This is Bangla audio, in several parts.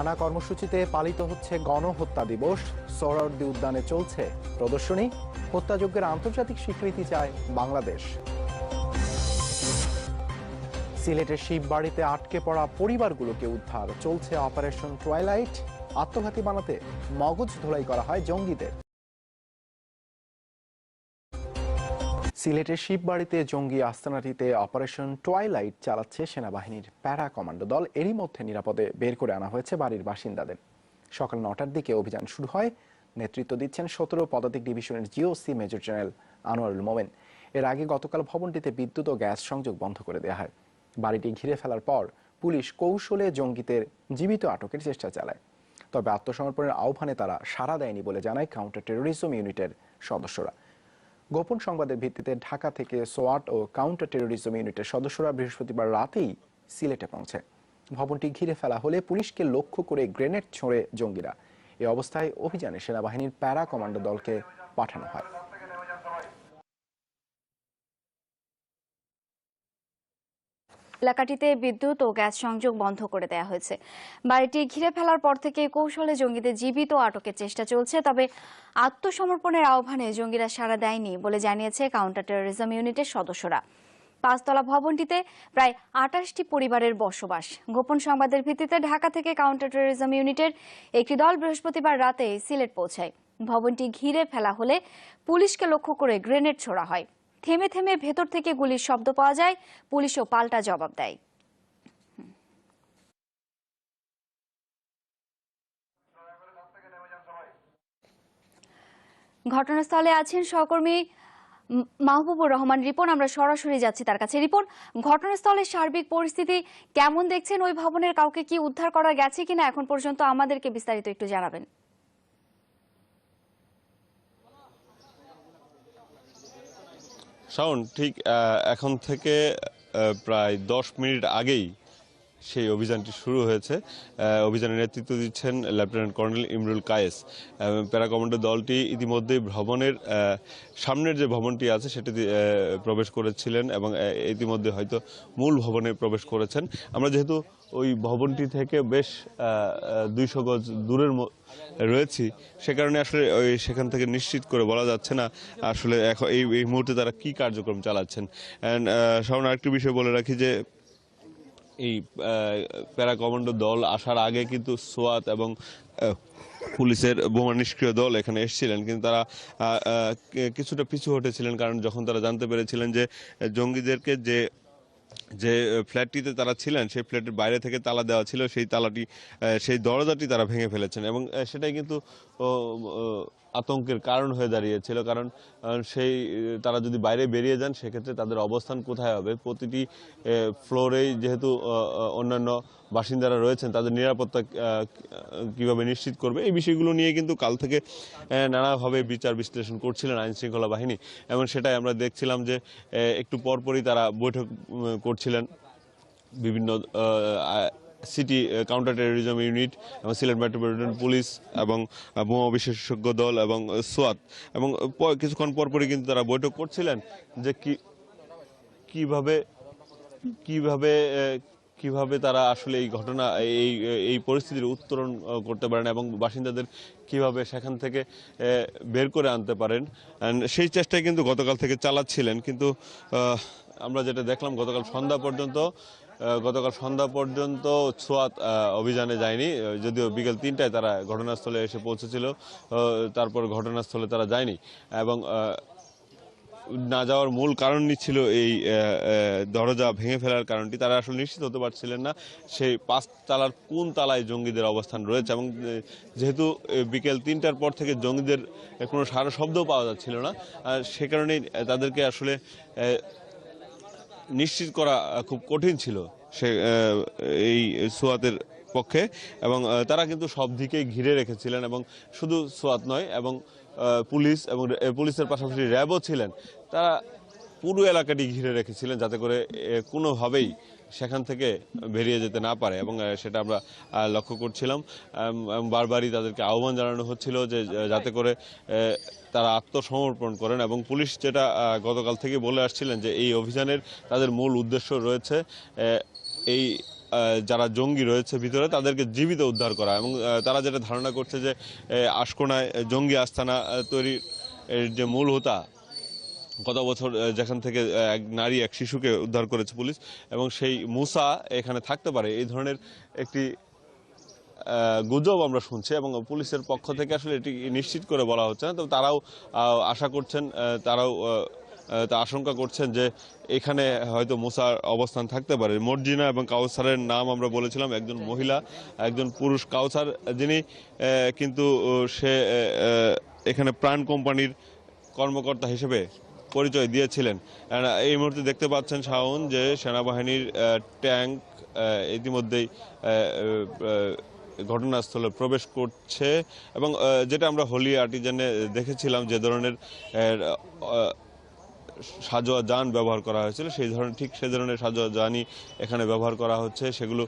নানা কর্মসূচিতে পালিত হচ্ছে গণহত্যা দিবস। সোহরাওয়ার্দী উদ্যানে চলছে প্রদর্শনী। হত্যাযজ্ঞের আন্তর্জাতিক স্বীকৃতি চায় বাংলাদেশ। সিলেটের শিববাড়িতে আটকে পড়া পরিবারগুলোকে উদ্ধার। চলছে অপারেশন টয়লাইট আত্মঘাতী বানাতে মগজ ধোলাই করা হয় জঙ্গিদের। সিলেটের শিববাড়িতে জঙ্গি আস্তানাটিতে অপারেশন টয়লাইট চালাচ্ছে সেনাবাহিনীর প্যারা কমান্ডো দল। এরই মধ্যে নিরাপদে বের করে আনা হয়েছে বাড়ির বাসিন্দাদের। সকাল নটার দিকে অভিযান শুরু হয়। নেতৃত্ব দিচ্ছেন সতেরো পদাতিক ডিভিশনের GOC major general Anwarul Momen. এর আগে গতকাল ভবনটিতে বিদ্যুৎ ও গ্যাস সংযোগ বন্ধ করে দেওয়া হয়। বাড়িটি ঘিরে ফেলার পর পুলিশ কৌশলে জঙ্গিদের জীবিত আটকের চেষ্টা চালায়। তবে আত্মসমর্পণের আহ্বানে তারা সাড়া দেয়নি বলে জানায় কাউন্টার টেরোরিজম ইউনিটের সদস্যরা। গোপন সংবাদের ভিত্তিতে ঢাকা থেকে সোয়াট ও কাউন্টার টেরোরিজম ইউনিটের সদস্যরা বৃহস্পতিবার রাতেই সিলেটে পৌঁছে। ভবনটি ঘিরে ফেলা হলে পুলিশকে লক্ষ্য করে গ্রেনেড ছোঁড়ে জঙ্গিরা। এ অবস্থায় অভিযানে সেনাবাহিনীর প্যারা কমান্ডো দলকে পাঠানো হয়। এলাকাটিতে বিদ্যুৎ ও গ্যাস সংযোগ বন্ধ করে দেওয়া হয়েছে। বাড়িটি ঘিরে ফেলার পর থেকে কৌশলে জঙ্গিদের জীবিত আটকের চেষ্টা চলছে, তবে আত্মসমর্পণের আহ্বানে জঙ্গিরা সাড়া দেয়নি বলে জানিয়েছে কাউন্টার টেরোরিজম ইউনিটের সদস্যরা। পাঁচতলা ভবনটিতে প্রায় আটাশটি পরিবারের বসবাস। গোপন সংবাদের ভিত্তিতে ঢাকা থেকে কাউন্টার টেরোরিজম ইউনিটের একটি দল বৃহস্পতিবার রাতে সিলেট পৌঁছায়। ভবনটি ঘিরে ফেলা হলে পুলিশকে লক্ষ্য করে গ্রেনেড ছোড়া হয়। থেমে থেমে ভেতর থেকে গুলির শব্দ পাওয়া যায়। পুলিশও পাল্টা জবাব দেয়। ঘটনাস্থলে আছেন সহকর্মী মাহবুবুর রহমান রিপন। আমরা সরাসরি যাচ্ছি তার কাছে। রিপন, ঘটনাস্থলের সার্বিক পরিস্থিতি কেমন দেখছেন? ওই ভবনের কাউকে কি উদ্ধার করা গেছে কিনা? এখন পর্যন্ত আমাদেরকে বিস্তারিত একটু জানাবেন। শাওন ঠিক এখন থেকে প্রায় দশ মিনিট আগেই সেই অভিযানটি শুরু হয়েছে। অভিযানের নেতৃত্ব দিচ্ছেন lieutenant colonel Imrul Kayes. Para commando দলটি ইতিমধ্যে ভবনের আহ, সামনের যে ভবনটি আছে সেটি প্রবেশ করেছিলেন এবং ইতিমধ্যে হয়তো মূল ভবনে প্রবেশ করেছেন। আমরা যেহেতু ওই ভবনটি থেকে বেশ দুইশো গজ দূরের রয়েছি। সে কারণে আসলে ওই সেখান থেকে নিশ্চিত করে বলা যাচ্ছে না আসলে এখন এই এই মুহূর্তে তারা কি কার্যক্রম চালাচ্ছেন। অ্যান্ড সামনে আরেকটি বিষয় বলে রাখি যে, এই প্যারা কমান্ডো দল আসার আগে কিন্তু সোয়াত এবং পুলিশের বোমা নিষ্ক্রিয় দল এখানে এসেছিলেন। কিন্তু তারা কিছুটা পিছু হটেছিলেন। কারণ যখন তারা জানতে পেরেছিলেন যে, জঙ্গিদেরকে যে যে ফ্ল্যাটটিতে তারা ছিলেন, সেই ফ্ল্যাটের বাইরে থেকে তালা দেওয়া ছিল, সেই তালাটি সেই দরজাটি তারা ভেঙে ফেলেছেন। এবং সেটাই কিন্তু আতঙ্কের কারণ হয়ে দাঁড়িয়েছিল। কারণ সেই, তারা যদি বাইরে বেরিয়ে যান, সেক্ষেত্রে তাদের অবস্থান কোথায় হবে? প্রতিটি ফ্লোরেই যেহেতু অন্যান্য বাসিন্দারা রয়েছেন, তাদের নিরাপত্তা কীভাবে নিশ্চিত করবে? এই বিষয়গুলো নিয়ে কিন্তু কাল থেকে নানাভাবে বিচার বিশ্লেষণ করছিলেন আইন শৃঙ্খলা বাহিনী। এবং সেটাই আমরা দেখছিলাম যে একটু পরপরই তারা বৈঠক করছিলেন। বিভিন্ন সিটি কাউন্টার টেরোরিজম ইউনিট এবং সিলেট মেট্রোপলিটন পুলিশ এবং বোমা বিশেষজ্ঞ দল এবং সোয়াত এবং কিছুক্ষণ পরপরই কিন্তু তারা বৈঠক করছিলেন যে কি, কীভাবে কীভাবে কীভাবে তারা আসলে এই ঘটনা, এই এই পরিস্থিতির উত্তরণ করতে পারেন এবং বাসিন্দাদের কীভাবে সেখান থেকে বের করে আনতে পারেন। সেই চেষ্টাই কিন্তু গতকাল থেকে চালাচ্ছিলেন। কিন্তু আমরা যেটা দেখলাম গতকাল সন্ধ্যা পর্যন্ত গতকাল সন্ধ্যা পর্যন্ত সোয়াত অভিযানে যায়নি। যদিও বিকেল তিনটায় তারা ঘটনাস্থলে এসে পৌঁছেছিল তারপর ঘটনাস্থলে তারা যায়নি এবং না যাওয়ার মূল কারণই ছিল এই দরজা ভেঙে ফেলার কারণটি। তারা আসলে নিশ্চিত হতে পারছিলেন না সেই পাঁচ তালার কোন তালায় জঙ্গিদের অবস্থান রয়েছে এবং যেহেতু বিকেল তিনটার পর থেকে জঙ্গিদের কোনো সারা শব্দও পাওয়া যাচ্ছিল না সে কারণেই তাদেরকে আসলে নিশ্চিত করা খুব কঠিন ছিল সে এই সোয়াতের পক্ষে। এবং তারা কিন্তু সব দিকেই ঘিরে রেখেছিলেন এবং শুধু সোয়াত নয়, এবং পুলিশ এবং পুলিশের পাশাপাশি র্যাবও ছিলেন। তারা পুরো এলাকাটি ঘিরে রেখেছিলেন যাতে করে কোনোভাবেই সেখান থেকে বেরিয়ে যেতে না পারে এবং সেটা আমরা লক্ষ্য করছিলাম। বারবারই তাদেরকে আহ্বান জানানো হচ্ছিল যে যাতে করে তারা আত্মসমর্পণ করেন এবং পুলিশ যেটা গতকাল থেকে বলে আসছিলেন যে এই অভিযানের তাদের মূল উদ্দেশ্য রয়েছে এই যারা জঙ্গি রয়েছে ভিতরে তাদেরকে জীবিত উদ্ধার করা এবং তারা যেটা ধারণা করছে যে আশকোনায় জঙ্গি আস্তানা তৈরির যে মূল হোতা গত বছর যেখান থেকে এক নারী, এক শিশুকে উদ্ধার করেছে পুলিশ, এবং সেই মুসা এখানে থাকতে পারে। এই ধরনের একটি গুজব আমরা শুনছি, এবং পুলিশের পক্ষ থেকে আসলে এটি নিশ্চিত করে বলা হচ্ছে না। তবে তারাও আশা করছেন তারাও তা আশঙ্কা করছেন যে এখানে হয়তো মুসার অবস্থান থাকতে পারে। মর্জিনা এবং কাউসারের নাম আমরা বলেছিলাম, একজন মহিলা, একজন পুরুষ কাউসার, যিনি কিন্তু সে এখানে প্রাণ কোম্পানির কর্মকর্তা হিসেবে পরিচয় দিয়েছিলেন। এই মুহূর্তে দেখতে পাচ্ছেন শাওন যে সেনাবাহিনীর ট্যাঙ্ক ইতিমধ্যেই ঘটনাস্থলে প্রবেশ করছে। এবং যেটা আমরা হোলি আর্টিজানে দেখেছিলাম যে ধরনের সাজোয়া যান ব্যবহার করা হয়েছিল, সেই ধরনের, ঠিক সেই ধরনের সাজোয়া যানই এখানে ব্যবহার করা হচ্ছে। সেগুলো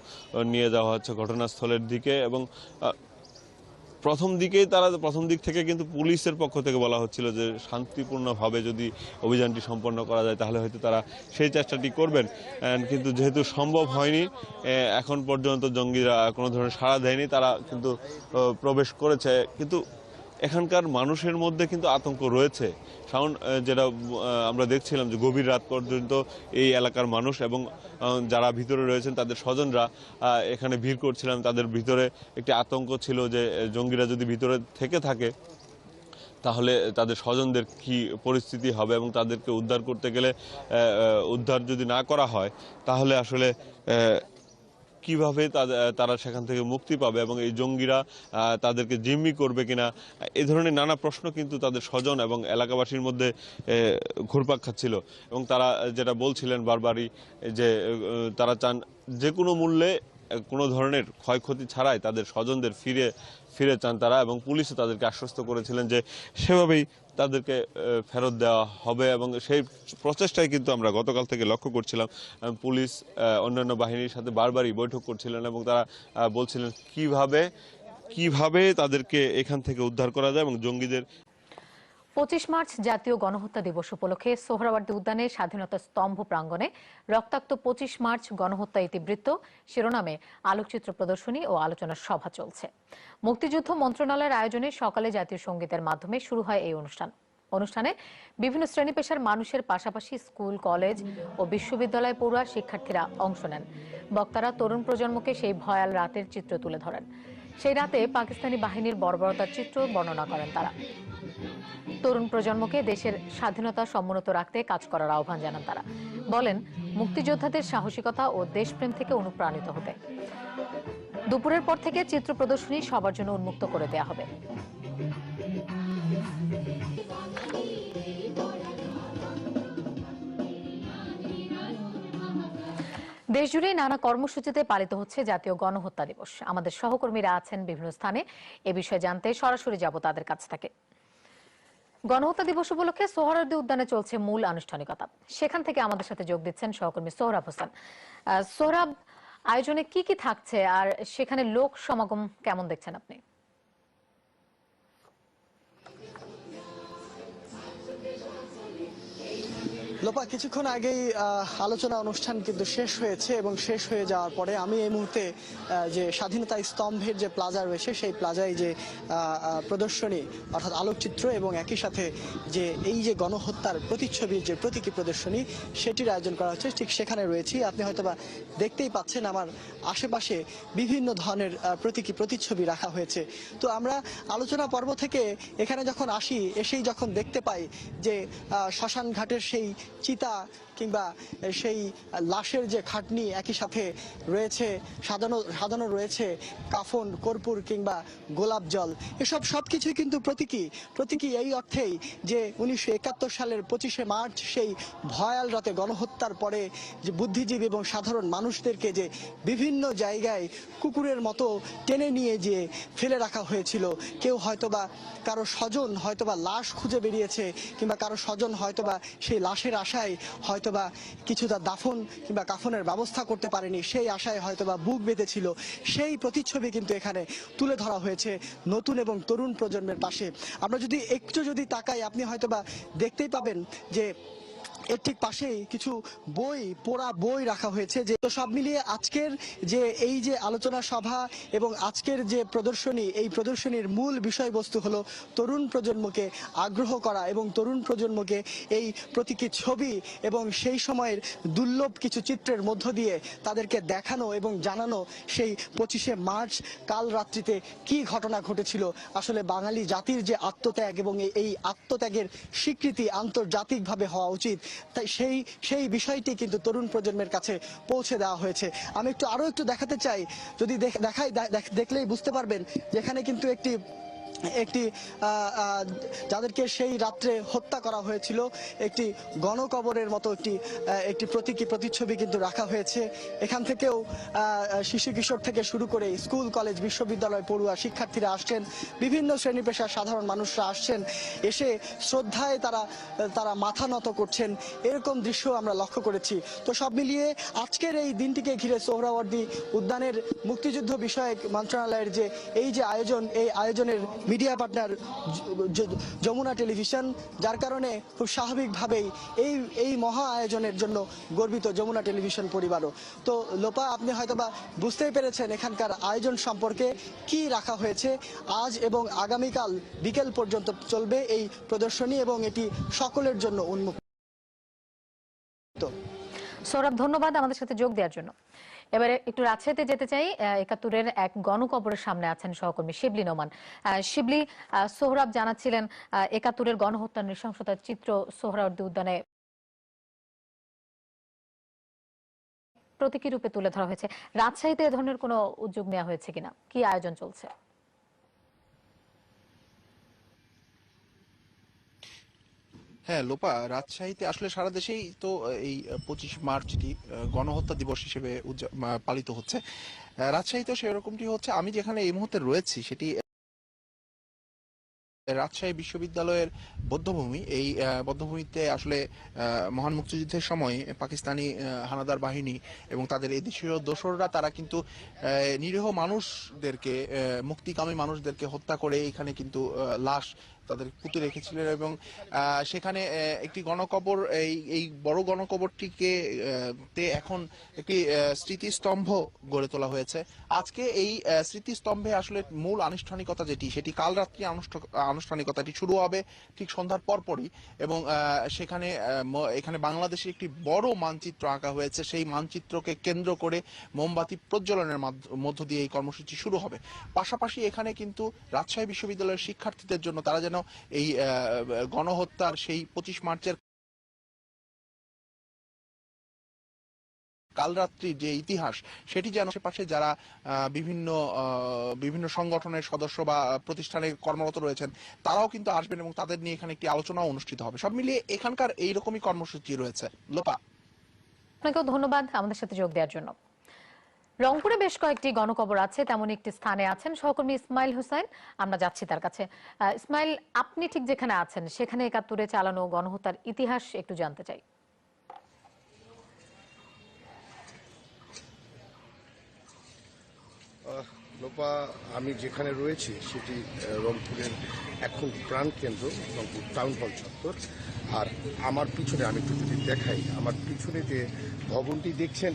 নিয়ে যাওয়া হচ্ছে ঘটনাস্থলের দিকে এবং প্রথম দিকেই তারা, প্রথম দিক থেকে কিন্তু পুলিশের পক্ষ থেকে বলা হচ্ছিল যে শান্তিপূর্ণভাবে যদি অভিযানটি সম্পন্ন করা যায়, তাহলে হয়তো তারা সেই চেষ্টাটি করবেন। কিন্তু যেহেতু সম্ভব হয়নি এখন পর্যন্ত জঙ্গিরা কোনো ধরনের সাড়া দেয়নি, তারা কিন্তু প্রবেশ করেছে। কিন্তু এখানকার মানুষের মধ্যে কিন্তু আতঙ্ক রয়েছে। সাউন্ড যেটা আমরা দেখছিলাম যে গভীর রাত পর্যন্ত এই এলাকার মানুষ এবং যারা ভিতরে রয়েছেন তাদের স্বজনরা এখানে ভিড় করছিলেন। তাদের ভিতরে একটি আতঙ্ক ছিল যে জঙ্গিরা যদি ভিতরে থেকে থাকে, তাহলে তাদের স্বজনদের কি পরিস্থিতি হবে এবং তাদেরকে উদ্ধার করতে গেলে উদ্ধার যদি না করা হয়, তাহলে আসলে কীভাবে তারা সেখান থেকে মুক্তি পাবে এবং এই জঙ্গিরা তাদেরকে জিম্মি করবে কিনা, এ ধরনের নানা প্রশ্ন কিন্তু তাদের স্বজন এবং এলাকাবাসীর মধ্যে ঘুরপাক খাচ্ছিল। এবং তারা যেটা বলছিলেন বারবারই, যে তারা চান যে কোনো মূল্যে কোনো ধরনের ক্ষয়ক্ষতি ছাড়াই তাদের স্বজনদের ফিরে ফিরে চান তারা এবং পুলিশও তাদেরকে আশ্বস্ত করেছিলেন যে সেভাবেই তাদেরকে ফেরত দেওয়া হবে এবং সেই প্রচেষ্টায় কিন্তু আমরা গতকাল থেকে লক্ষ্য করছিলাম। পুলিশ অন্যান্য বাহিনীর সাথে বারবারই বৈঠক করছিলেন এবং তারা বলছিলেন কীভাবে কীভাবে তাদেরকে এখান থেকে উদ্ধার করা যায় এবং জঙ্গিদের পঁচিশ মার্চ জাতীয় গণহত্যা দিবস উপলক্ষে সোহরাওয়ার্দী উদ্যানে স্বাধীনতা স্তম্ভ প্রাঙ্গণে রক্তাক্ত পঁচিশ মার্চ গণহত্যা ইতিবৃত্ত, শিরোনামে আলোকচিত্র প্রদর্শনী ও আলোচনা সভা চলছে। মুক্তিযুদ্ধ মন্ত্রণালয়ের আয়োজনে সকালে জাতীয় সঙ্গীতের মাধ্যমে শুরু হয় এই অনুষ্ঠান। অনুষ্ঠানে বিভিন্ন শ্রেণি পেশার মানুষের পাশাপাশি স্কুল, কলেজ ও বিশ্ববিদ্যালয় পড়ুয়া শিক্ষার্থীরা অংশ নেন। বক্তারা তরুণ প্রজন্মকে সেই ভয়াল রাতের চিত্র তুলে ধরেন। সেই রাতে পাকিস্তানি বাহিনীর বর্বরতার চিত্র বর্ণনা করেন তারা। তরুণ প্রজন্মকে দেশের স্বাধীনতা সমুন্নত রাখতে কাজ করার আহ্বান জানান তারা। বলেন, মুক্তিযোদ্ধাদের সাহসিকতা ও দেশপ্রেম থেকে অনুপ্রাণিত হতে। দুপুরের পর থেকে চিত্র প্রদর্শনী সবার জন্য উন্মুক্ত করে দেওয়া হবে। দেশজুড়ে নানা কর্মসূচিতে পালিত হচ্ছে জাতীয় গণহত্যা দিবস। আমাদের সহকর্মীরা আছেন বিভিন্ন স্থানে। এ বিষয়ে জানতে সরাসরি যাব তাদের কাছ থেকে। গণহত্যা দিবস উপলক্ষে সোহরাদি উদ্যানে চলছে মূল আনুষ্ঠানিকতা। সেখান থেকে আমাদের সাথে যোগ দিচ্ছেন সহকর্মী সোহরাব হোসেন। সোহরাব, আয়োজনে কি কি থাকছে আর সেখানে লোক সমাগম কেমন দেখছেন আপনি? লোপা, কিছুক্ষণ আগেই আলোচনা অনুষ্ঠান কিন্তু শেষ হয়েছে এবং শেষ হয়ে যাওয়ার পরে আমি এই মুহূর্তে যে স্বাধীনতা স্তম্ভের যে প্লাজা রয়েছে, সেই প্লাজায় যে প্রদর্শনী, অর্থাৎ আলোকচিত্র এবং একই সাথে যে এই যে গণহত্যার প্রতিচ্ছবির যে প্রতীকী প্রদর্শনী, সেটির আয়োজন করা হচ্ছে। ঠিক সেখানে রয়েছি। আপনি হয়তোবা দেখতেই পাচ্ছেন আমার আশেপাশে বিভিন্ন ধরনের প্রতীকী প্রতিচ্ছবি রাখা হয়েছে। তো আমরা আলোচনা পর্ব থেকে এখানে যখন আসি, এসেই যখন দেখতে পাই যে শ্মশান ঘাটের সেই Tita, কিংবা সেই লাশের যে খাটনি একই সাথে রয়েছে, সাজানো সাজানো রয়েছে, কাফন, কর্পূর কিংবা গোলাপ জল, এসব সব কিছুই কিন্তু প্রতীকী। প্রতীকী এই অর্থেই যে উনিশশো একাত্তর সালের পঁচিশে মার্চ সেই ভয়াল রাতে গণহত্যার পরে যে বুদ্ধিজীবী এবং সাধারণ মানুষদেরকে যে বিভিন্ন জায়গায় কুকুরের মতো টেনে নিয়ে যে ফেলে রাখা হয়েছিল, কেউ হয়তোবা কারও স্বজন হয়তোবা লাশ খুঁজে বেরিয়েছে কিংবা কারও স্বজন হয়তোবা সেই লাশের আশায় হয়তোবা কিছুটা দাফন কিংবা কাফনের ব্যবস্থা করতে পারেনি। সেই আশায় হয়তোবা বুক বেঁধেছিল। সেই প্রতিচ্ছবি কিন্তু এখানে তুলে ধরা হয়েছে নতুন এবং তরুণ প্রজন্মের পাশে। আমরা যদি একটু যদি তাকাই, আপনি হয়তোবা দেখতেই পাবেন যে এর ঠিক পাশেই কিছু বই, পোড়া বই রাখা হয়েছে যে তো সব মিলিয়ে আজকের যে এই যে আলোচনা সভা এবং আজকের যে প্রদর্শনী, এই প্রদর্শনীর মূল বিষয়বস্তু হলো তরুণ প্রজন্মকে আগ্রহ করা এবং তরুণ প্রজন্মকে এই প্রতীকী ছবি এবং সেই সময়ের দুর্লভ কিছু চিত্রের মধ্য দিয়ে তাদেরকে দেখানো এবং জানানো সেই পঁচিশে মার্চ কাল রাত্রিতে কি ঘটনা ঘটেছিল। আসলে বাঙালি জাতির যে আত্মত্যাগ এবং এই- আত্মত্যাগের স্বীকৃতি আন্তর্জাতিকভাবে হওয়া উচিত তাই সেই সেই বিষয়টি কিন্তু তরুণ প্রজন্মের কাছে পৌঁছে দেওয়া হয়েছে। আমি একটু আরও একটু দেখাতে চাই। যদি দেখ- দেখাই দেখলেই বুঝতে পারবেন, যেখানে কিন্তু একটি একটি যাদেরকে সেই রাত্রে হত্যা করা হয়েছিল, একটি গণকবরের মতো একটি একটি প্রতীকী প্রতিচ্ছবি কিন্তু রাখা হয়েছে। এখান থেকেও শিশু কিশোর থেকে শুরু করে স্কুল, কলেজ, বিশ্ববিদ্যালয়, পড়ুয়া শিক্ষার্থীরা আসছেন, বিভিন্ন শ্রেণি পেশার সাধারণ মানুষরা আসছেন, এসে শ্রদ্ধায় তারা তারা মাথা নত করছেন। এরকম দৃশ্য আমরা লক্ষ্য করেছি। তো সব মিলিয়ে আজকের এই দিনটিকে ঘিরে সোহরাওয়ার্দী উদ্যানের মুক্তিযুদ্ধ বিষয়ক মন্ত্রণালয়ের যে, এই যে আয়োজন, এই আয়োজনের মিডিয়া পার্টনার যমুনা টেলিভিশন যার কারণে খুব স্বাভাবিকভাবেই এই এই মহা আয়োজনের জন্য গর্বিত যমুনা টেলিভিশন পরিবারও। তো লোপা, আপনি হয়তোবা বুঝতেই পেরেছেন এখানকার আয়োজন সম্পর্কে কি রাখা হয়েছে। আজ এবং আগামীকাল বিকেল পর্যন্ত চলবে এই প্রদর্শনী এবং এটি সকলের জন্য উন্মুক্ত। সৌরভ, ধন্যবাদ আমাদের সাথে যোগ দেওয়ার জন্য। এবারে একটু রাজশাহীতে যেতে চাই একাত্তরের এক গণকবরের সামনে আছেন সহকর্মী শিবলি নোমান। শিবলি সোহরাব জানাচ্ছিলেন একাত্তরের গণহত্যার নৃশংসতার চিত্র সোহরাবর্দী উদ্যানে প্রতীকী রূপে তুলে ধরা হয়েছে। রাজশাহীতে এ ধরনের কোনো উদ্যোগ নেওয়া হয়েছে কিনা? কি আয়োজন চলছে? হ্যাঁ লোপা, রাজশাহীতে আসলে সারা দেশেই তো এই পঁচিশ মার্চটি গণহত্যা দিবস হিসেবে পালিত হচ্ছে। রাজশাহীতেও সেরকমটি হচ্ছে। আমি যেখানে এই মুহূর্তে রয়েছি, সেটি রাজশাহী বিশ্ববিদ্যালয়ের বদ্ধভূমি এই বদ্ধভূমিতে আসলে মহান মুক্তিযুদ্ধের সময় পাকিস্তানি হানাদার বাহিনী এবং তাদের এই দেশীয় দোসররা, তারা কিন্তু নিরীহ মানুষদেরকে মুক্তিকামী মানুষদেরকে হত্যা করে এখানে কিন্তু লাশ তাদের পুঁতে রেখেছিলেন এবং সেখানে একটি গণকবর, এই এই বড় গণকবরটিকে তে এখন একটি স্মৃতিস্তম্ভ গড়ে তোলা হয়েছে। আজকে এই স্মৃতিস্তম্ভে আসলে মূল আনুষ্ঠানিকতা যেটি, সেটি কাল রাত্রি আনুষ্ঠা- আনুষ্ঠানিকতাটি শুরু হবে ঠিক সন্ধ্যার পরপরই এবং সেখানে এখানে বাংলাদেশের একটি বড় মানচিত্র আঁকা হয়েছে। সেই মানচিত্রকে কেন্দ্র করে মোমবাতি প্রজ্বলনের মধ্য দিয়ে এই কর্মসূচি শুরু হবে। পাশাপাশি এখানে কিন্তু রাজশাহী বিশ্ববিদ্যালয়ের শিক্ষার্থীদের জন্য তারা যেন এই গণহত্যার সেই পঁচিশ মার্চের কালরাত্রির যে ইতিহাস, সেটি যেন আশেপাশে যারা বিভিন্ন বিভিন্ন সংগঠনের সদস্য বা প্রতিষ্ঠানে কর্মরত রয়েছেন, তারাও কিন্তু আসবেন এবং তাদের নিয়ে এখানে একটি আলোচনাও অনুষ্ঠিত হবে। সব মিলিয়ে এখানকার এইরকমই কর্মসূচি রয়েছে। লোপা। আপনাকেও ধন্যবাদ আমাদের সাথে যোগ দেওয়ার জন্য। রংপুরে বেশ কয়েকটি গণকবর আছে, তেমন একটি স্থানে আছেন সহকর্মী ইসমাইল হোসেন। আমরা যাচ্ছি তার কাছে। ইসমাইল, আপনি ঠিক যেখানে আছেন, সেখানে একাত্তরে চালানো গণহত্যার ইতিহাস একটু জানতে চাই। লোপা, আমি যেখানে রয়েছি, সেটি রংপুরের এখন প্রাণ কেন্দ্র, রংপুর টাউন হল চত্বর। আর আমার পিছনে, আমি একটু যদি দেখাই, আমার পিছনে যে ভবনটি দেখছেন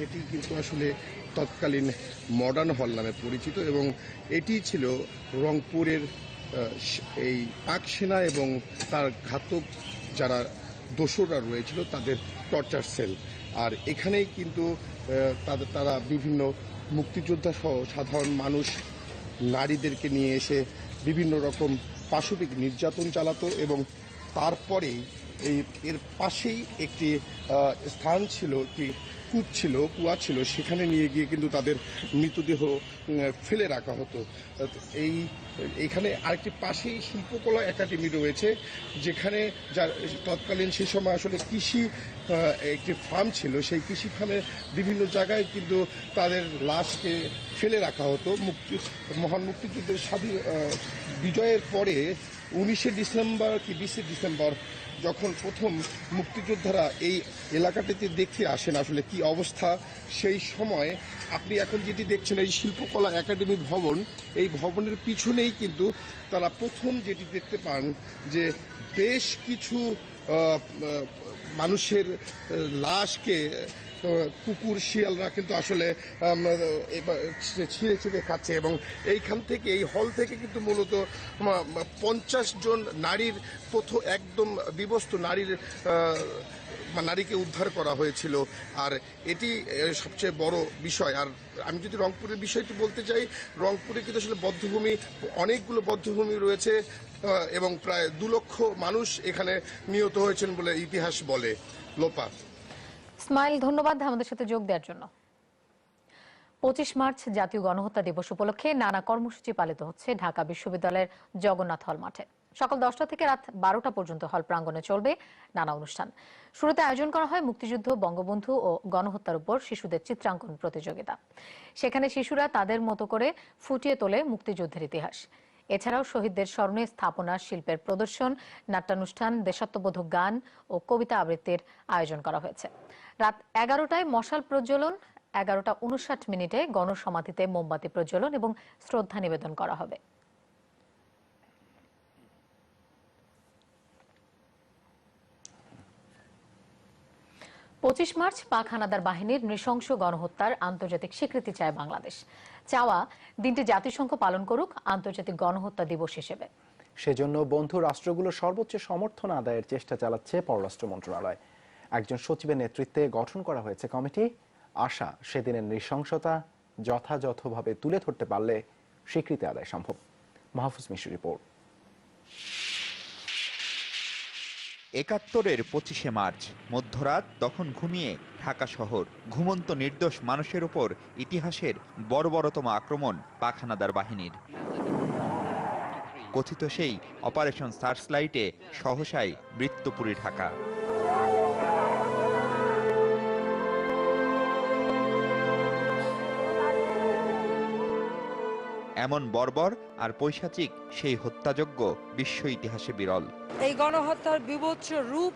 সেটি কিন্তু আসলে তৎকালীন মডার্ন হল নামে পরিচিত এবং এটি ছিল রংপুরের এই পাক সেনা এবং তার ঘাতক যারা দোসররা রয়েছিল তাদের টর্চার সেল আর এখানেই কিন্তু তাদের, তারা বিভিন্ন মুক্তিযোদ্ধা সহ সাধারণ মানুষ, নারীদেরকে নিয়ে এসে বিভিন্ন রকম পাশবিক নির্যাতন চালাতো এবং তারপরেই এই এর পাশেই একটি স্থান ছিল, একটি কূপ ছিল, কুয়া ছিল, সেখানে নিয়ে গিয়ে কিন্তু তাদের মৃতদেহ ফেলে রাখা হতো। এই, এখানে আরেকটি পাশেই শিল্পকলা একাডেমি রয়েছে, যেখানে যার তৎকালীন সে সময় আসলে কৃষি একটি ফার্ম ছিল, সেই কৃষি ফার্মে বিভিন্ন জায়গায় কিন্তু তাদের লাশকে ফেলে রাখা হতো। মুক্তি, মহান মুক্তিযুদ্ধের স্বাধীন বিজয়ের পরে উনিশে ডিসেম্বর কি, বিশে ডিসেম্বর যখন প্রথম মুক্তিযোদ্ধারা এই এলাকাটিতে দেখতে আসেন আসলে কি অবস্থা, সেই সময় আপনি এখন যেটি দেখছেন, এই শিল্পকলা একাডেমি ভবন, এই ভবনের পিছনেই কিন্তু তারা প্রথম যেটি দেখতে পান যে বেশ কিছু মানুষের লাশকে কুকুর, শিয়ালরা কিন্তু আসলে ছিঁড়ে ছিঁড়ে খাচ্ছে এবং এইখান থেকে, এই হল থেকে কিন্তু মূলত পঞ্চাশ জন নারীর প্রথম একদম বিবস্ত নারীর নারীকে উদ্ধার করা হয়েছিল। আর এটি সবচেয়ে বড় বিষয়। আর আমি যদি রংপুরের বিষয়টি বলতে চাই, রংপুরে কিন্তু আসলে বদ্ধভূমি, অনেকগুলো বদ্ধভূমি রয়েছে এবং প্রায় দু লক্ষ মানুষ এখানে নিহত হয়েছেন বলে ইতিহাস বলে। লোপা। স্মাইল, ধন্যবাদ আমাদের সাথে যোগ দেওয়ার জন্য। পঁচিশ মার্চ জাতীয় গণহত্যা দিবস উপলক্ষে নানা কর্মসূচি পালিত হচ্ছে ঢাকা বিশ্ববিদ্যালয়ের জগন্নাথ হল মাঠে। সকাল দশটা থেকে রাত বারোটা পর্যন্ত হল প্রাঙ্গণে চলবে নানা অনুষ্ঠান। শুরুতে আয়োজন করা হয় মুক্তিযুদ্ধ, বঙ্গবন্ধু ও গণহত্যার উপর শিশুদের চিত্রাঙ্কন প্রতিযোগিতা। সেখানে শিশুরা তাদের মতো করে ফুটিয়ে তোলে মুক্তিযুদ্ধের ইতিহাস। এছাড়াও শহীদদের স্মরণে স্থাপনা, শিল্পের প্রদর্শন, নাট্যানুষ্ঠান, দেশাত্মবোধক গান ও কবিতা আবৃত্তির আয়োজন করা হয়েছে। রাত এগারোটায় মশাল প্রজ্বলন, এগারোটা উনষাট মিনিটে গণসমাধিতে মোমবাতি প্রজ্বলন এবং শ্রদ্ধা নিবেদন করা হবে। পঁচিশ মার্চ পাক হানাদার বাহিনীর নৃশংস গণহত্যার আন্তর্জাতিক স্বীকৃতি চায় বাংলাদেশ। চাওয়া দিনটি জাতিসংঘ পালন করুক, আন্তর্জাতিক গণহত্যা দিবস হিসেবে। সেজন্য বন্ধু রাষ্ট্রগুলো সর্বোচ্চ সমর্থন আদায়ের চেষ্টা চালাচ্ছে পররাষ্ট্র মন্ত্রণালয়। একজন সচিবের নেতৃত্বে গঠন করা হয়েছে কমিটি। আশা সেদিনের নৃশংসতা যথাযথভাবে তুলে ধরতে পারলে স্বীকৃতি আদায় সম্ভব। মাহফুজ মিশু রিপোর্ট। একাত্তরের পঁচিশে মার্চ, মধ্যরাত তখন ঘুমিয়ে ঢাকা শহর, ঘুমন্ত নির্দোষ মানুষের ওপর ইতিহাসের বর্বরতম আক্রমণ পাখানাদার বাহিনীর। কথিত সেই অপারেশন সার্চলাইটে সহসায় মৃত্যুপুরী ঢাকা। এমন বর্বর আর পৈশাচিক সেই হত্যাযজ্ঞ বিশ্ব ইতিহাসে বিরল। এই গণহত্যার বিভৎস রূপ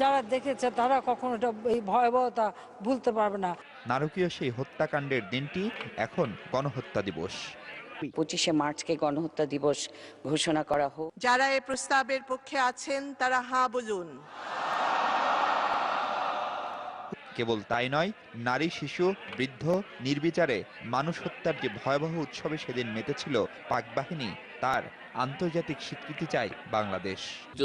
যারা দেখেছে তারা কখনো এটা এই ভয়াবহতা ভুলতে পারবে না। নারকীয় সেই হত্যাকাণ্ডের দিনটি এখন গণহত্যা দিবস। পঁচিশে মার্চকে গণহত্যা দিবস ঘোষণা করা হোক। যারা এই প্রস্তাবের পক্ষে আছেন তারা হা বলুন। কেবল তাই নয়, নারী, শিশু, বৃদ্ধ, নির্বিচারে মানুষ হত্যার যে ভয়াবহ উৎসবে সেদিন মেতেছিল পাক বাহিনী, তার আন্তর্জাতিক স্বীকৃতি চায় বাংলাদেশ।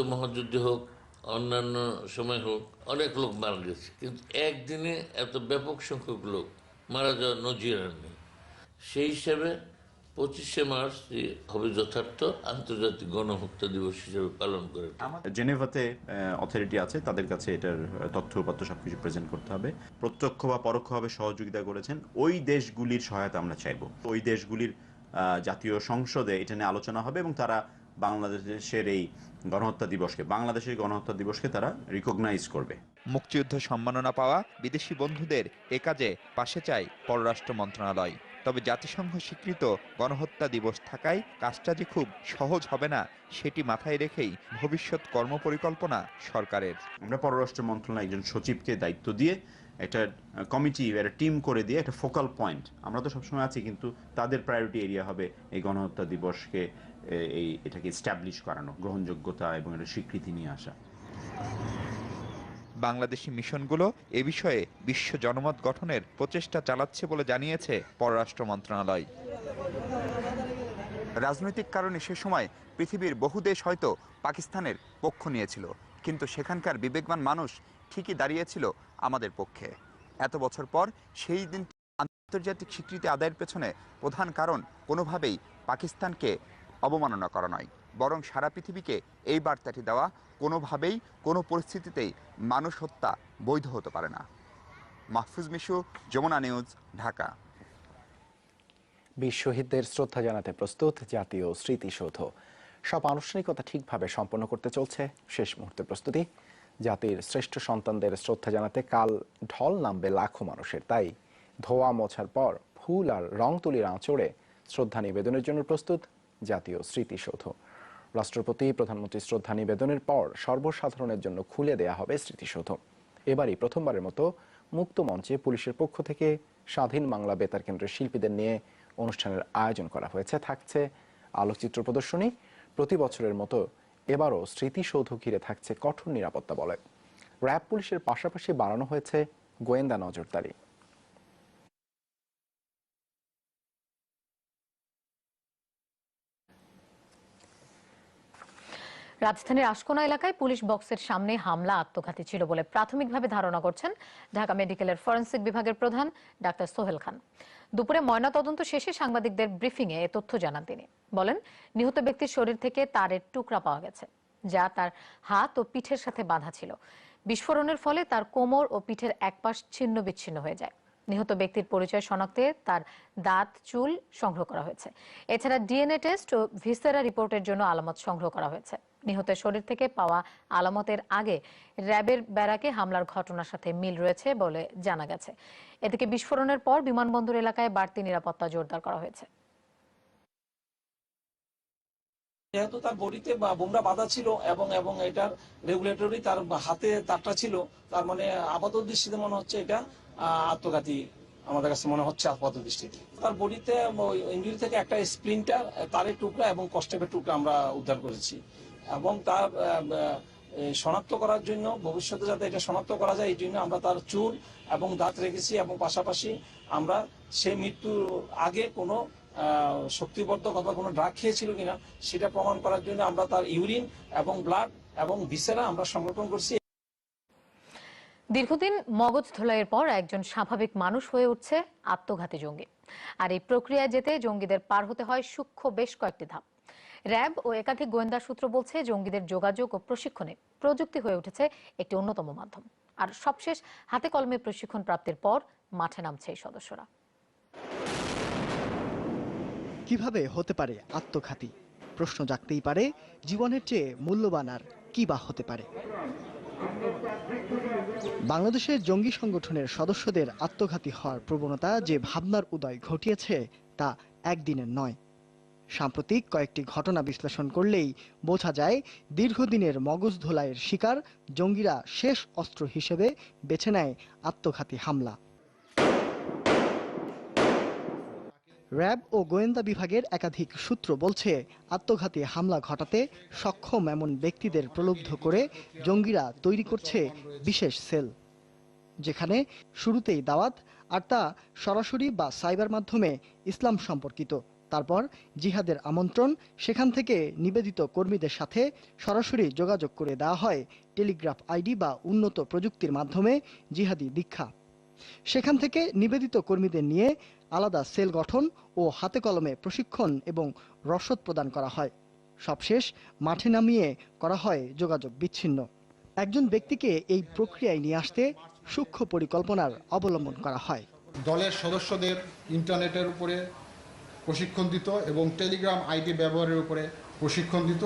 মহাযুদ্ধ হোক, অন্যান্য সময় হোক, অনেক লোক মারা গেছে। কিন্তু একদিনে এত ব্যাপক সংখ্যক লোক মারা যাওয়ার নজির নেই। সেই হিসেবে পঁচিশে মার্চ হবে যথার্থ, আন্তর্জাতিক গণহত্যা দিবস হিসেবে পালন করে জেনেভাতে অথরিটি আছে, তাদের কাছে এটার তথ্য উপাত্ত সবকিছু প্রেজেন্ট করতে হবে। প্রত্যক্ষ বা পরোক্ষভাবে সহযোগিতা করেছেন ওই দেশগুলির সহায়তা আমরা চাইব। ওই দেশগুলির জাতীয় সংসদে এটা নিয়ে আলোচনা হবে এবং তারা বাংলাদেশের এই গণহত্যা দিবসকে বাংলাদেশের গণহত্যা দিবসকে তারা রিকগনাইজ করবে। মুক্তিযুদ্ধ সম্মাননা পাওয়া বিদেশি বন্ধুদের এ কাজে পাশে চায় পররাষ্ট্র মন্ত্রণালয়। তবে জাতিসংঘ স্বীকৃত গণহত্যা দিবস থাকায় কাজটা যে খুব সহজ হবে না সেটি মাথায় রেখেই ভবিষ্যৎ কর্মপরিকল্পনা সরকারের। আমরা পররাষ্ট্র মন্ত্রণালয় একজন সচিবকে দায়িত্ব দিয়ে একটা কমিটি একটা টিম করে দিয়ে একটা ফোকাল পয়েন্ট আমরা তো সবসময় আছি কিন্তু তাদের প্রায়োরিটি এরিয়া হবে এই গণহত্যা দিবসকে এই এটাকে স্ট্যাবলিশ করানো গ্রহণযোগ্যতা এবং এটা স্বীকৃতি নিয়ে আসা। বাংলাদেশি মিশনগুলো এ বিষয়ে বিশ্ব জনমত গঠনের প্রচেষ্টা চালাচ্ছে বলে জানিয়েছে পররাষ্ট্র মন্ত্রণালয়। রাজনৈতিক কারণে সে সময় পৃথিবীর বহু দেশ হয়তো পাকিস্তানের পক্ষ নিয়েছিল কিন্তু সেখানকার বিবেকবান মানুষ ঠিকই দাঁড়িয়েছিল আমাদের পক্ষে। এত বছর পর সেই দিন আন্তর্জাতিক স্বীকৃতি আদায়ের পেছনে প্রধান কারণ কোনোভাবেই পাকিস্তানকে অবমাননা করা নয়। বরং সারা পৃথিবীকে এই বার্তাটি দেওয়া, কোনোভাবেই, কোনো পরিস্থিতিতেই মানুষ হত্যা বৈধ হতে পারে না। মাহফুজ মিশু, যমুনা নিউজ, ঢাকা। বীর শহীদদের শ্রদ্ধা জানাতে প্রস্তুত জাতীয় স্মৃতিসৌধ। সব আনুষ্ঠানিকতা ঠিকভাবে সম্পন্ন করতে চলছে। শেষ মুহূর্তে প্রস্তুতি। জাতির শ্রেষ্ঠ সন্তানদের শ্রদ্ধা জানাতে কাল ঢল নামবে লাখো মানুষের। তাই ধোয়া মোছার পর ফুল আর রং তুলির আঁচড়ে শ্রদ্ধা নিবেদনের জন্য প্রস্তুত জাতীয় স্মৃতিসৌধ। রাষ্ট্রপতি প্রধানমন্ত্রী শ্রদ্ধা নিবেদনের পর সর্বসাধারণের জন্য খুলে দেয়া হবে স্মৃতিসৌধ। এবারই প্রথমবারের মতো মুক্ত মঞ্চে পুলিশের পক্ষ থেকে স্বাধীন বাংলা বেতার কেন্দ্রের শিল্পীদের নিয়ে অনুষ্ঠানের আয়োজন করা হয়েছে। থাকছে আলোকচিত্র প্রদর্শনী। প্রতি বছরের মতো এবারও স্মৃতিসৌধ ঘিরে থাকছে কঠোর নিরাপত্তা বলে র্যাব পুলিশের পাশাপাশি বাড়ানো হয়েছে গোয়েন্দা নজরদারি। রাজধানীর আশকোনা এলাকায় পুলিশ বক্সের সামনে হামলা, আত্মঘাতী ছিল বলে প্রাথমিকভাবে ধারণা করছেন ঢাকা মেডিকেলের ফরেন্সিক বিভাগের প্রধান ডাক্তার সোহেল খান। দুপুরে ময়না তদন্ত শেষে সাংবাদিকদের ব্রিফিংয়ে এ তথ্য জানান তিনি। বলেন, নিহত ব্যক্তির শরীর থেকে তারের টুকরা পাওয়া গেছে, যা তার হাত ও পিঠের সাথে বাঁধা ছিল। বিস্ফোরণের ফলে তার কোমর ও পিঠের একপাশ ছিন্ন বিচ্ছিন্ন হয়ে যায়। নিহত ব্যক্তির পরিচয় শনাক্তে তার দাঁত, চুল সংগ্রহ করা হয়েছে। এছাড়া ডিএনএ টেস্ট ও ভিসেরা রিপোর্টের জন্য আলামত সংগ্রহ করা হয়েছে। নিহতের শরীর থেকে পাওয়া আলামতের আগে র্যাবের ব্যারাকে হামলার ঘটনার সাথে মিল রয়েছে বলে জানা গেছে। এদিকে বিস্ফোরণের পর বিমানবন্দর এলাকায় বাড়তি নিরাপত্তা জোরদার করা হয়েছে। যেহেতু তার বডিতে বোমরা বাঁধা ছিল এবং এবং এটার রেগুলেটরি তার হাতে তারটা ছিল, তার মানে আপাত দৃষ্টিতে মনে হচ্ছে এটা আত্মঘাতী আমাদের কাছে মনে হচ্ছে আপাত দৃষ্টিতে। তার বডিতে ইঞ্জুরি থেকে একটা স্প্রিন্টার তারের টুকরা এবং কষ্টেপের টুকরা আমরা উদ্ধার করেছি। এবং তার শনাক্ত করার জন্য, ভবিষ্যতে যাতে এটা শনাক্ত করা যায়, এই জন্য আমরা তার চুল এবং দাঁত রেখেছি এবং পাশাপাশি আমরা সেই মৃত্যুর আগে কোনো শক্তিবর্ধক অথবা কোনো ড্রাগ খেয়েছিল কিনা, সেটা প্রমাণ করার জন্য আমরা তার ইউরিন এবং ব্লাড এবং ভিসেরা আমরা সংরক্ষণ করছি দীর্ঘদিন মগজ ধোলাইয়ের পর একজন স্বাভাবিক মানুষ হয়ে উঠছে আত্মঘাতী জঙ্গি। আর এই প্রক্রিয়ায় যেতে জঙ্গিদের পার হতে হয় সূক্ষ্ম বেশ কয়েকটি ধাপ। র্যাব ও একাধিক গোয়েন্দা সূত্র বলছে জঙ্গিদের যোগাযোগ ও প্রশিক্ষণে প্রযুক্তি হয়ে উঠেছে একটি অন্যতম মাধ্যম। আর সবশেষ, হাতে কলমে প্রশিক্ষণ প্রাপ্তির পর মাঠে নামছে এই সদস্যরা। কীভাবে হতে পারে আত্মঘাতী? প্রশ্ন জাগতেই পারে, জীবনের চেয়ে মূল্যবান আর কি বা হতে পারে? বাংলাদেশের জঙ্গি সংগঠনের সদস্যদের আত্মঘাতী হওয়ার প্রবণতা যে ভাবনার উদয় ঘটিয়েছে, তা একদিনের নয়। সাম্প্রতিক কয়েকটি ঘটনা বিশ্লেষণ করলেই বোঝা যায়, দীর্ঘদিনের মগজ ধোলাইয়ের শিকার জঙ্গিরা শেষ অস্ত্র হিসেবে বেছে নেয় আত্মঘাতী হামলা। র্যাব ও গোয়েন্দা বিভাগের একাধিক সূত্র বলছে, আত্মঘাতী হামলা ঘটাতে সক্ষম এমন ব্যক্তিদের প্রলুব্ধ করে জঙ্গিরা তৈরি করছে বিশেষ সেল। যেখানে শুরুতেই দাওয়াত, আর তা সরাসরি বা সাইবার মাধ্যমে ইসলাম সম্পর্কিত। তারপর জিহাদের আমন্ত্রণ, সেখান থেকে নিবেদিত কর্মীদের সাথে সরাসরি যোগাযোগ করে দেওয়া হয় টেলিগ্রাফ আইডি বা উন্নত প্রযুক্তির মাধ্যমে জিহাদি দীক্ষা। সেখান থেকে নিবেদিত কর্মীদের নিয়ে আলাদা সেল গঠন ও হাতে কলমে প্রশিক্ষণ এবং রসদ প্রদান করা হয়। সবশেষ, মাঠে নামিয়ে করা হয় যোগাযোগ বিচ্ছিন্ন। একজন ব্যক্তিকে এই প্রক্রিয়ায় নিয়ে আসতে সূক্ষ্ম পরিকল্পনার অবলম্বন করা হয়। দলের সদস্যদের ইন্টারনেটের উপরে প্রশিক্ষণ দিত এবং টেলিগ্রাম আইডি ব্যবহারের উপরে প্রশিক্ষণ দিত।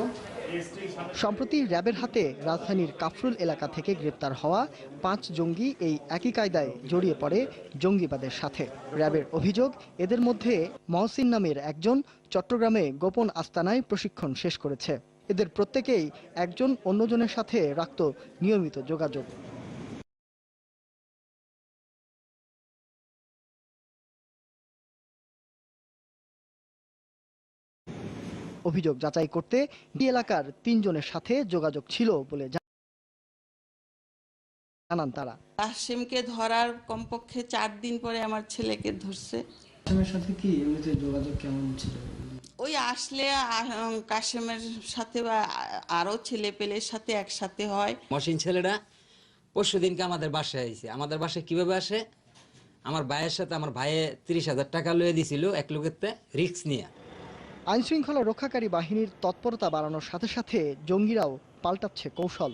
সম্প্রতি র্যাবের হাতে রাজধানীর কাফরুল এলাকা থেকে গ্রেপ্তার হওয়া পাঁচ জঙ্গি এই একই কায়দায় জড়িয়ে পড়ে জঙ্গিবাদের সাথে। র্যাবের অভিযোগ, এদের মধ্যে মহসিন নামের একজন চট্টগ্রামে গোপন আস্তানায় প্রশিক্ষণ শেষ করেছে। এদের প্রত্যেকেই একজন অন্যজনের সাথে রাখত নিয়মিত যোগাযোগ। অভিযোগ যাচাই করতে ডি এলাকার তিনজনের সাথে যোগাযোগ ছিল বলে জানান তারা। কাশিমকে ধরার কমপক্ষে চার দিন পরে আমার ছেলেকে ধরছে। কাশিমের সাথে কি এমনিতে যোগাযোগ কেমন ছিল? ওই আসলে কাশিমের সাথে বা আরও ছেলে পেলের সাথে একসাথে হয়। মসিন ছেলেরা পরশু দিনকে আমাদের বাসায় আইছে। আমাদের বাসায় কীভাবে আসে? আমার ভাইয়ের সাথে আমার ভাইয়ে তিরিশ হাজার টাকা লয়ে দিছিল এক লোকের রিক্স নিয়ে। আইন শৃঙ্খলা রক্ষাকারী বাহিনীর তৎপরতা বাড়ানোর সাথে সাথে জঙ্গিরাও পাল্টাচ্ছে কৌশল।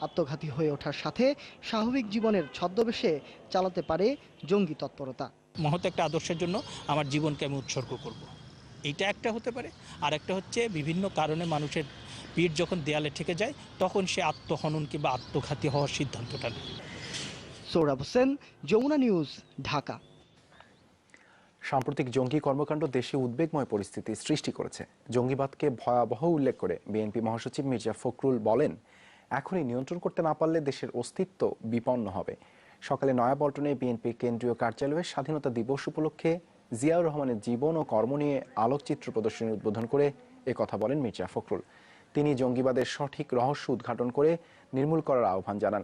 আত্মঘাতী হয়ে ওঠার সাথে স্বাভাবিক জীবনের ছদ্মবেশে চালাতে পারে জঙ্গি তৎপরতা। মহৎ একটা আদর্শের জন্য আমার জীবনকে আমি উৎসর্গ করব। এইটা একটা হতে পারে। আর একটা হচ্ছে বিভিন্ন কারণে মানুষের পিঠ যখন দেয়ালে ঠেকে যায় তখন সে আত্মহনন কিংবা আত্মঘাতী হওয়ার সিদ্ধান্তটা নেয়। সৌরভ হোসেন যমুনা নিউজ ঢাকা। সাম্প্রতিক জঙ্গি কর্মকাণ্ড দেশে উদ্বেগময় পরিস্থিতি সৃষ্টি করেছে। জঙ্গিবাদকে ভয়াবহ উল্লেখ করে বিএনপি মহাসচিব মির্জা ফখরুল বলেন, এখনই নিয়ন্ত্রণ করতে না পারলে দেশের অস্তিত্ব বিপন্ন হবে। সকালে নয়াপল্টনে বিএনপির কেন্দ্রীয় কার্যালয়ে স্বাধীনতা দিবস উপলক্ষে জিয়াউর রহমানের জীবন ও কর্ম নিয়ে আলোকচিত্র প্রদর্শনী উদ্বোধন করে এ কথা বলেন মির্জা ফখরুল। তিনি জঙ্গিবাদের সঠিক রহস্য উদ্ঘাটন করে নির্মূল করার আহ্বান জানান।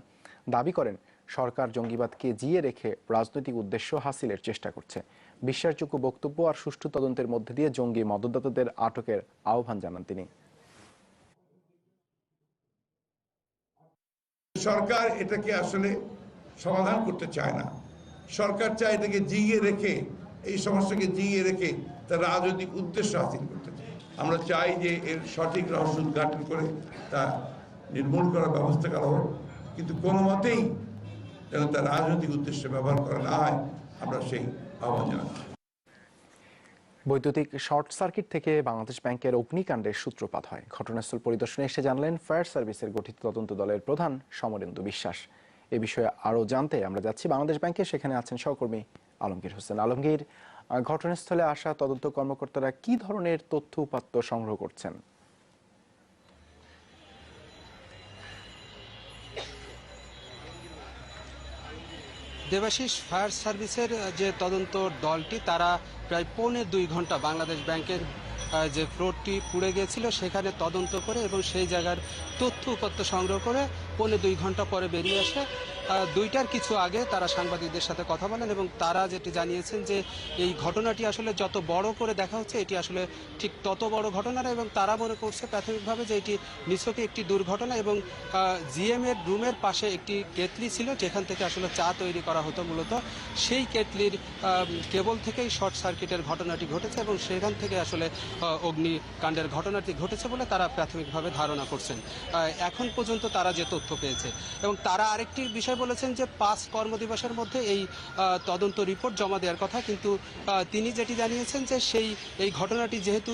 দাবি করেন, সরকার জঙ্গিবাদকে জিয়ে রেখে রাজনৈতিক উদ্দেশ্য হাসিলের চেষ্টা করছে। বিশ্বাসযোগ্য বক্তব্য আর সুষ্ঠু তদন্তের মধ্যে দিয়ে জঙ্গি মদতদাতাদের আটকের আহ্বান জানান তিনি। সরকার এটাকে আসলে সমাধান করতে চায় না। সরকার চায় এটাকে জিইয়ে রেখে, এই সমস্যাকে জিইয়ে রেখে তার রাজনৈতিক উদ্দেশ্য হাসিল করতে আমরা চাই যে এর সঠিক রহস্য উদ্ঘাটন করে তা নির্মূল করার ব্যবস্থা করা হোক। কিন্তু কোনো মতেই যেন তার রাজনৈতিক উদ্দেশ্যে ব্যবহার করা না হয়, আমরা সেই বৈদ্যুতিক শর্ট সার্কিট থেকে বাংলাদেশ ব্যাংকের অগ্নিকাণ্ডের সূত্রপাত হয়। ঘটনাস্থল পরিদর্শনে এসে জানলেন, ফায়ার সার্ভিসের গঠিত তদন্ত দলের প্রধান সমরেন্দু বিশ্বাস। এ বিষয়ে আরও জানতে আমরা যাচ্ছি বাংলাদেশ ব্যাংকে। সেখানে আছেন সহকর্মী আলমগীর হোসেন। আলমগীর ঘটনাস্থলে আসা তদন্ত কর্মকর্তারা কি ধরনের তথ্য উপাত্ত সংগ্রহ করছেন? দেবাশিস ফায়ার সার্ভিসের যে তদন্ত দলটি, তারা প্রায় পৌনে দুই ঘণ্টা বাংলাদেশ ব্যাংকের যে ফ্লোরটি পুড়ে গিয়েছিল সেখানে তদন্ত করে এবং সেই জায়গার তথ্য উপাত্ত সংগ্রহ করে পৌনে দুই ঘণ্টা পরে বেরিয়ে আসে। দুইটার কিছু আগে তারা সাংবাদিকদের সাথে কথা বলেন এবং তারা যেটি জানিয়েছেন যে এই ঘটনাটি আসলে যত বড় করে দেখা হচ্ছে, এটি আসলে ঠিক তত বড় ঘটনা না এবং তারা মনে করছে প্রাথমিকভাবে যে এটি নিছকই একটি দুর্ঘটনা এবং জিএম এর রুমের পাশে একটি কেতলি ছিল যেখান থেকে আসলে চা তৈরি করা হতো মূলত। সেই কেতলির কেবল থেকেই শর্ট সার্কিটের ঘটনাটি ঘটেছে এবং সেখান থেকে আসলে অগ্নিকাণ্ডের ঘটনাটি ঘটেছে বলে তারা প্রাথমিকভাবে ধারণা করছেন। এখন পর্যন্ত তারা যে তথ্য পেয়েছে এবং তারা আরেকটি বিষয় বলেছেন যে পাঁচ কর্মদিবসের মধ্যে এই তদন্ত রিপোর্ট জমা দেওয়ার কথা। কিন্তু তিনি যেটি জানিয়েছেন যে সেই, এই ঘটনাটি যেহেতু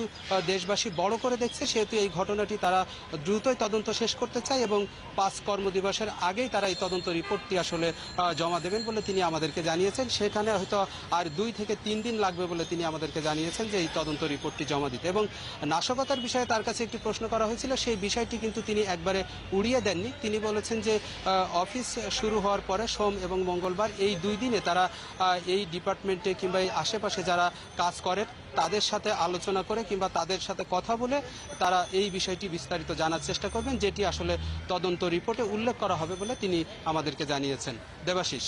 দেশবাসী বড় করে দেখছে, সেহেতু এই ঘটনাটি তারা দ্রুতই তদন্ত শেষ করতে চায় এবং পাঁচ কর্মদিবসের আগেই তারা এই তদন্ত রিপোর্টটি আসলে জমা দেবেন বলে তিনি আমাদেরকে জানিয়েছেন। সেখানে হয়তো আর দুই থেকে তিন দিন লাগবে বলে তিনি আমাদেরকে জানিয়েছেন যে এই তদন্ত রিপোর্টটি জমা দিতে। এবং নাশকতার বিষয়ে তার কাছে একটি প্রশ্ন করা হয়েছিল, সেই বিষয়টি কিন্তু তিনি একবারে উড়িয়ে দেননি। তিনি বলেছেন যে অফিস শুরু হওয়ার পরে সোম এবং মঙ্গলবার এই দুই দিনে তারা এই ডিপার্টমেন্টে কিংবা এই আশেপাশে যারা কাজ করেন তাদের সাথে আলোচনা করে কিংবা তাদের সাথে কথা বলে তারা এই বিষয়টি বিস্তারিত জানার চেষ্টা করবেন যেটি আসলে তদন্ত রিপোর্টে উল্লেখ করা হবে বলে তিনি আমাদেরকে জানিয়েছেন। দেবাশিস।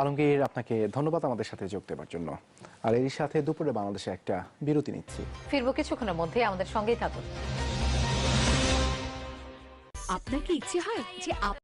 আলমগীর আপনাকে ধন্যবাদ আমাদের সাথে যোগ দেওয়ার জন্য। আর এরই সাথে দুপুরে বাংলাদেশে একটা বিরতি নিচ্ছি। ফিরবো কিছুক্ষণের মধ্যে আমাদের সঙ্গেই থাকুন। আপনার কি ইচ্ছে হয় যে আপ